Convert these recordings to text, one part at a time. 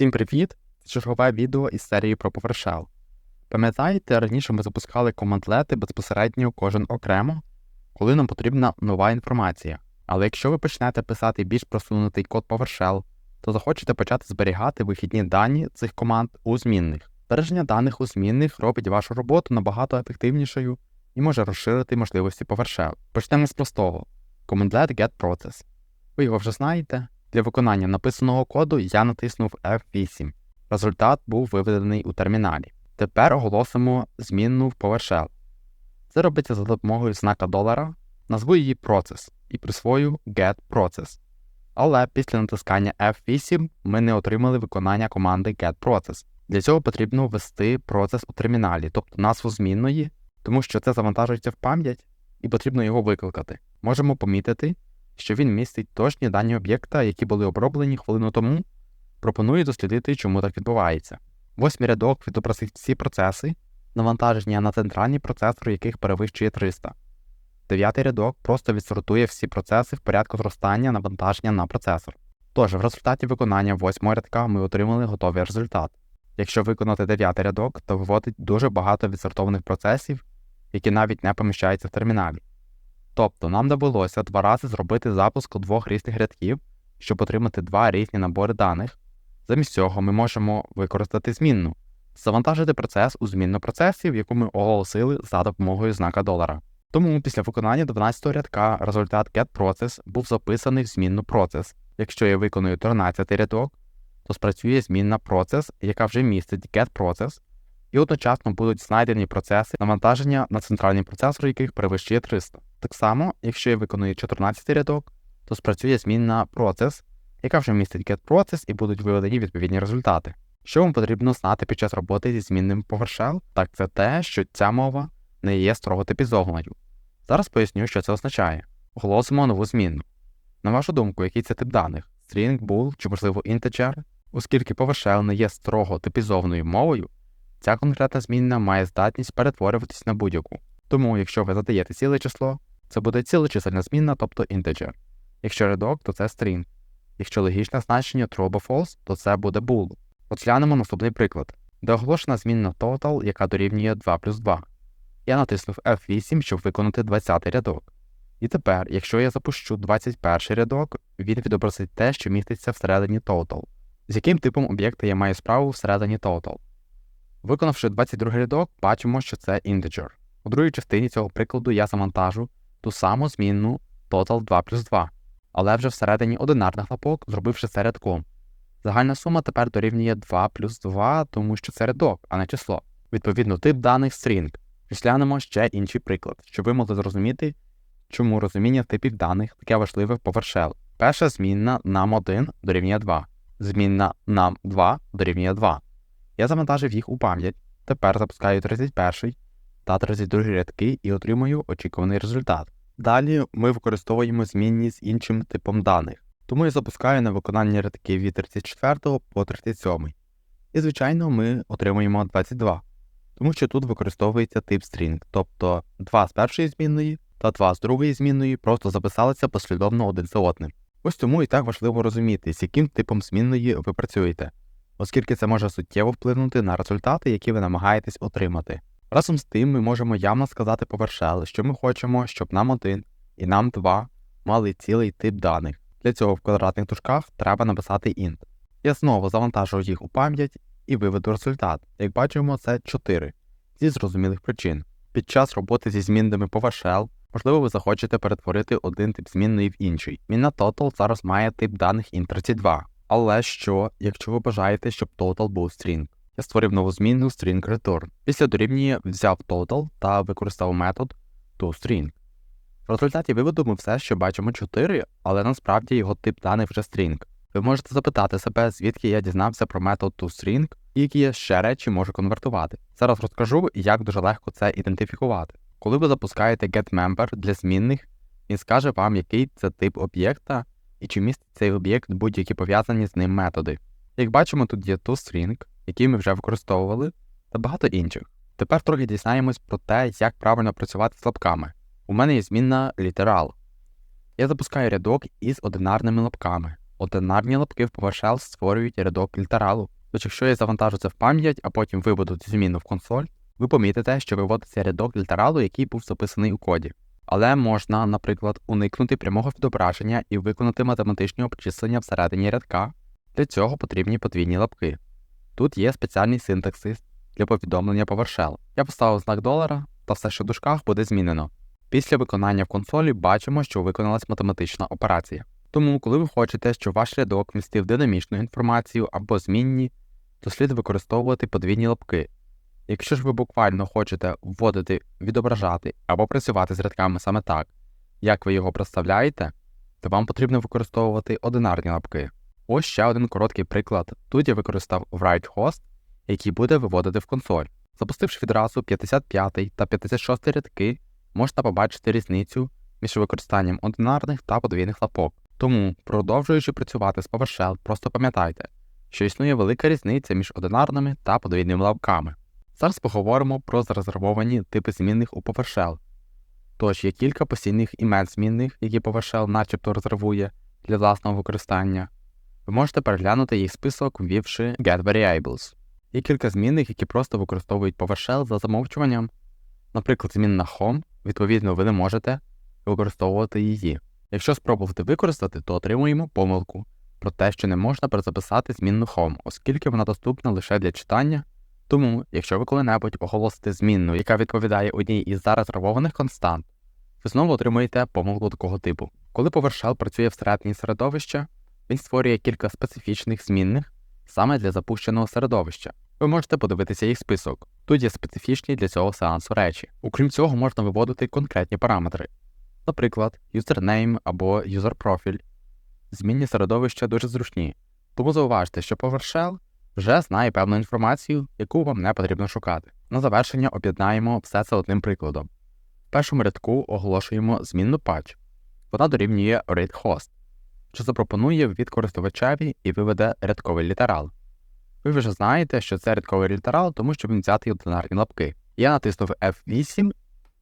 Всім привіт! Це чергове відео із серії про PowerShell. Пам'ятаєте, раніше ми запускали командлети безпосередньо кожен окремо, коли нам потрібна нова інформація. Але якщо ви почнете писати більш просунутий код PowerShell, то захочете почати зберігати вихідні дані цих команд у змінних. Збереження даних у змінних робить вашу роботу набагато ефективнішою і може розширити можливості PowerShell. Почнемо з простого: командлет getProcess. Ви його вже знаєте. Для виконання написаного коду я натиснув F8. Результат був виведений у терміналі. Тепер оголосимо змінну в PowerShell. Це робиться за допомогою знака долара, назву її Process і присвою getProcess. Але після натискання F8 ми не отримали виконання команди getProcess. Для цього потрібно ввести процес у терміналі, тобто назву змінної, тому що це завантажується в пам'ять і потрібно його викликати. Можемо помітити, що він містить точні дані об'єкта, які були оброблені хвилину тому. Пропоную дослідити, чому так відбувається. Восьмий рядок відобразить всі процеси, навантаження на центральні процесори, яких перевищує 300. Дев'ятий рядок просто відсортує всі процеси в порядку зростання навантаження на процесор. Тож, в результаті виконання восьмого рядка ми отримали готовий результат. Якщо виконати дев'ятий рядок, то виводить дуже багато відсортованих процесів, які навіть не поміщаються в терміналі. Тобто нам довелося два рази зробити запуск у двох різних рядків, щоб отримати два різні набори даних. Замість цього ми можемо використати змінну, завантажити процес у змінну процесів, яку ми оголосили за допомогою знака долара. Тому після виконання 12-го рядка результат getProcess був записаний в змінну процес. Якщо я виконую 13 рядок, то спрацює змінна процес, яка вже містить getProcess, і одночасно будуть знайдені процеси навантаження на центральний процесор, яких перевищує 300. Так само, якщо я виконую 14 рядок, то спрацює змінна процес, яка вже містить getProcess і будуть виведені відповідні результати. Що вам потрібно знати під час роботи зі змінним PowerShell, так це те, що ця мова не є строго типізованою. Зараз поясню, що це означає. Оголосимо нову змінну. На вашу думку, який це тип даних string, bool чи, можливо, integer? Оскільки PowerShell не є строго типізованою мовою, ця конкретна змінна має здатність перетворюватись на будь-яку. Тому, якщо ви задаєте ціле число, це буде цілечисельна змінна, тобто integer. Якщо рядок, то це string. Якщо логічне значення true або false, то це буде bool. Розглянемо наступний приклад, де оголошена змінна total, яка дорівнює 2 плюс 2. Я натиснув F8, щоб виконати 20 рядок. І тепер, якщо я запущу 21 рядок, він відобразить те, що міститься всередині total. З яким типом об'єкта я маю справу всередині total. Виконавши 22 рядок, бачимо, що це integer. У другій частині цього прикладу я завантажу ту саму змінну total 2 плюс 2, але вже всередині одинарних лапок, зробивши це рядком. Загальна сума тепер дорівнює 2 плюс 2, тому що це рядок, а не число. Відповідно, тип даних string. Розглянемо ще інший приклад, щоб ви могли зрозуміти, чому розуміння типів даних таке важливе в PowerShell. Перша змінна nam1 дорівнює 2, змінна nam2 дорівнює 2. Я завантажив їх у пам'ять, тепер запускаю 31 та 32 рядки і отримую очікуваний результат. Далі ми використовуємо змінні з іншим типом даних, тому я запускаю на виконання рядки від 34 по 37. І, звичайно, ми отримуємо 22, тому що тут використовується тип string, тобто 2 з першої змінної та 2 з другої змінної просто записалися послідовно один за одним. Ось тому і так важливо розуміти, з яким типом змінної ви працюєте, оскільки це може суттєво вплинути на результати, які ви намагаєтесь отримати. Разом з тим, ми можемо явно сказати PowerShell, що ми хочемо, щоб нам 1 і нам 2 мали цілий тип даних. Для цього в квадратних дужках треба написати int. Я знову завантажу їх у пам'ять і виведу результат. Як бачимо, це 4 зі зрозумілих причин. Під час роботи зі змінними PowerShell, можливо, ви захочете перетворити один тип змінної в інший. Мінна Total зараз має тип даних int32. Але що, якщо ви бажаєте, щоб total був string? Я створив нову змінну string return. Після дорівнює взяв total та використав метод toString. В результаті виводу ми все ще бачимо 4, але насправді його тип даних вже string. Ви можете запитати себе, звідки я дізнався про метод toString і які я ще речі можу конвертувати. Зараз розкажу, як дуже легко це ідентифікувати. Коли ви запускаєте getMember для змінних, він скаже вам, який це тип об'єкта і чи містить цей об'єкт будь-які пов'язані з ним методи. Як бачимо, тут є toString, який ми вже використовували, та багато інших. Тепер трохи дізнаємось про те, як правильно працювати з лапками. У мене є змінна literal. Я запускаю рядок із одинарними лапками, одинарні лапки в PowerShell створюють рядок літералу. Тож якщо я завантажу це в пам'ять, а потім виведу цю зміну в консоль, ви помітите, що виводиться рядок літералу, який був записаний у коді. Але можна, наприклад, уникнути прямого відображення і виконати математичні обчислення всередині рядка. Для цього потрібні подвійні лапки. Тут є спеціальний синтаксис для повідомлення PowerShell. Я поставив знак долара, та все, що в дужках, буде змінено. Після виконання в консолі бачимо, що виконалась математична операція. Тому, коли ви хочете, щоб ваш рядок містив динамічну інформацію або змінні, то слід використовувати подвійні лапки. Якщо ж ви буквально хочете вводити, відображати або працювати з рядками саме так, як ви його представляєте, то вам потрібно використовувати одинарні лапки. Ось ще один короткий приклад. Тут я використав write-host, який буде виводити в консоль. Запустивши відразу 55 та 56 рядки, можна побачити різницю між використанням одинарних та подвійних лапок. Тому, продовжуючи працювати з PowerShell, просто пам'ятайте, що існує велика різниця між одинарними та подвійними лапками. Зараз поговоримо про зарезервовані типи змінних у PowerShell. Тож є кілька постійних імен змінних, які PowerShell начебто резервує для власного використання. Ви можете переглянути їх список, ввівши Get Variables. Є кілька змінних, які просто використовують PowerShell за замовчуванням. Наприклад, змінна Home, відповідно, ви не можете використовувати її. Якщо спробувати використати, то отримуємо помилку про те, що не можна перезаписати змінну Home, оскільки вона доступна лише для читання. Тому, якщо ви коли-небудь оголосите змінну, яка відповідає одній із зарезервованих констант, ви знову отримуєте помилку такого типу. Коли PowerShell працює всередині середовища, він створює кілька специфічних змінних саме для запущеного середовища. Ви можете подивитися їх список. Тут є специфічні для цього сеансу речі. Окрім цього, можна виводити конкретні параметри, наприклад, username або profile. Змінні середовища дуже зручні, тому зауважте, що PowerShell вже знає певну інформацію, яку вам не потрібно шукати. На завершення об'єднаємо все це одним прикладом. В першому рядку оголошуємо змінну patch. Вона дорівнює readHost, що запропонує від користувачеві і виведе рядковий літерал. Ви вже знаєте, що це рядковий літерал, тому що він взятий одинарні лапки. Я натиснув F8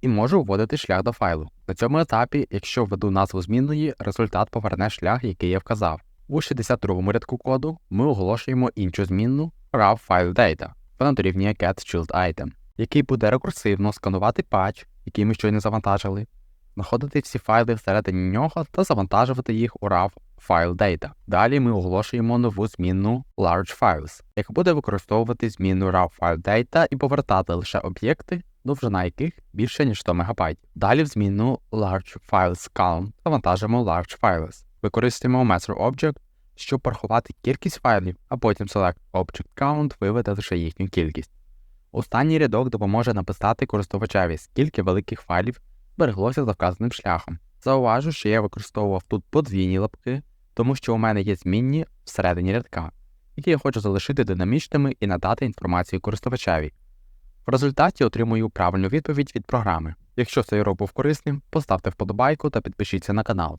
і можу вводити шлях до файлу. На цьому етапі, якщо введу назву змінної, результат поверне шлях, який я вказав. У 62-му рядку коду ми оголошуємо іншу змінну raw file data. Вона дорівнює getChildItem, який буде рекурсивно сканувати патч, який ми щойно завантажили, знаходити всі файли всередині нього та завантажувати їх у raw file data. Далі ми оголошуємо нову змінну large files, яка буде використовувати змінну raw file data і повертати лише об'єкти, довжина яких більше ніж 100 МБ. Далі в змінну large files count завантажимо large files. Використаємо Master Object, щоб порахувати кількість файлів, а потім Select Object Count виведе лише їхню кількість. Останній рядок допоможе написати користувачеві, скільки великих файлів збереглося за вказаним шляхом. Зауважу, що я використовував тут подвійні лапки, тому що у мене є змінні всередині рядка, які я хочу залишити динамічними і надати інформацію користувачеві. В результаті отримую правильну відповідь від програми. Якщо цей урок був корисним, поставте вподобайку та підпишіться на канал.